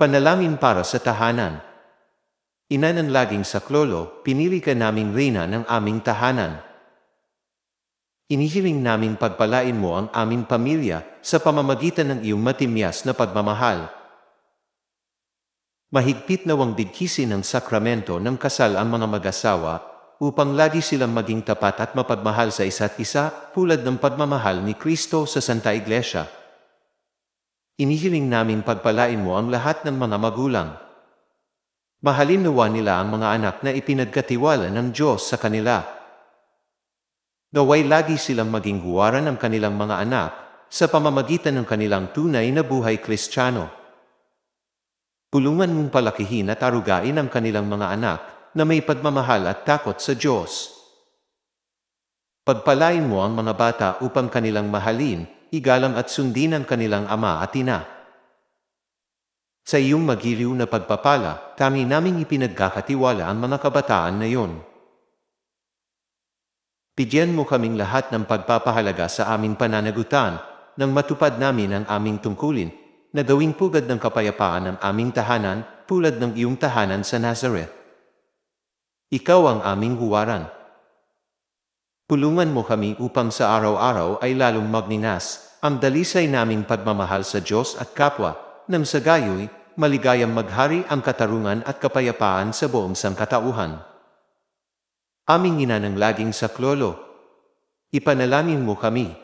Panalangin para sa tahanan. Ina ng laging saklolo, pinili ka naming reyna ng aming tahanan. Inihiling naming pagpalain mo ang aming pamilya sa pamamagitan ng iyong matimyas na pagmamahal. Mahigpit nawang bigkisin ng sakramento ng kasal ang mga mag-asawa upang lagi silang maging tapat at mapagmahal sa isa't isa tulad ng pagmamahal ni Kristo sa Santa Iglesia. Inihiling naming pagpalain mo ang lahat ng mga magulang. Mahalin nawa nila ang mga anak na ipinagkatiwala ng Diyos sa kanila. Naway lagi silang maging huwaran ng kanilang mga anak sa pamamagitan ng kanilang tunay na buhay kristyano. Tulungan mong palakihin at arugain ang kanilang mga anak na may pagmamahal at takot sa Diyos. Pagpalain mo ang mga bata upang kanilang mahalin, igalang at sundin ang kanilang ama at ina. Sa iyong magiliw na pagpapala, kami naming ipinagkakatiwala ang mga kabataan na iyon. Bigyan mo kaming lahat ng pagpapahalaga sa aming pananagutan nang matupad namin ang aming tungkulin na gawing pugad ng kapayapaan ang aming tahanan tulad ng iyong tahanan sa Nazareth. Ikaw ang aming huwaran. Pulungan mo kami upang sa araw-araw ay lalong magninas ang dalisay naming pagmamahal sa Diyos at kapwa, nang sa gayoy, maligayang maghari ang katarungan at kapayapaan sa buong sangkatauhan. Aming ina ng laging saklolo, ipanalangin mo kami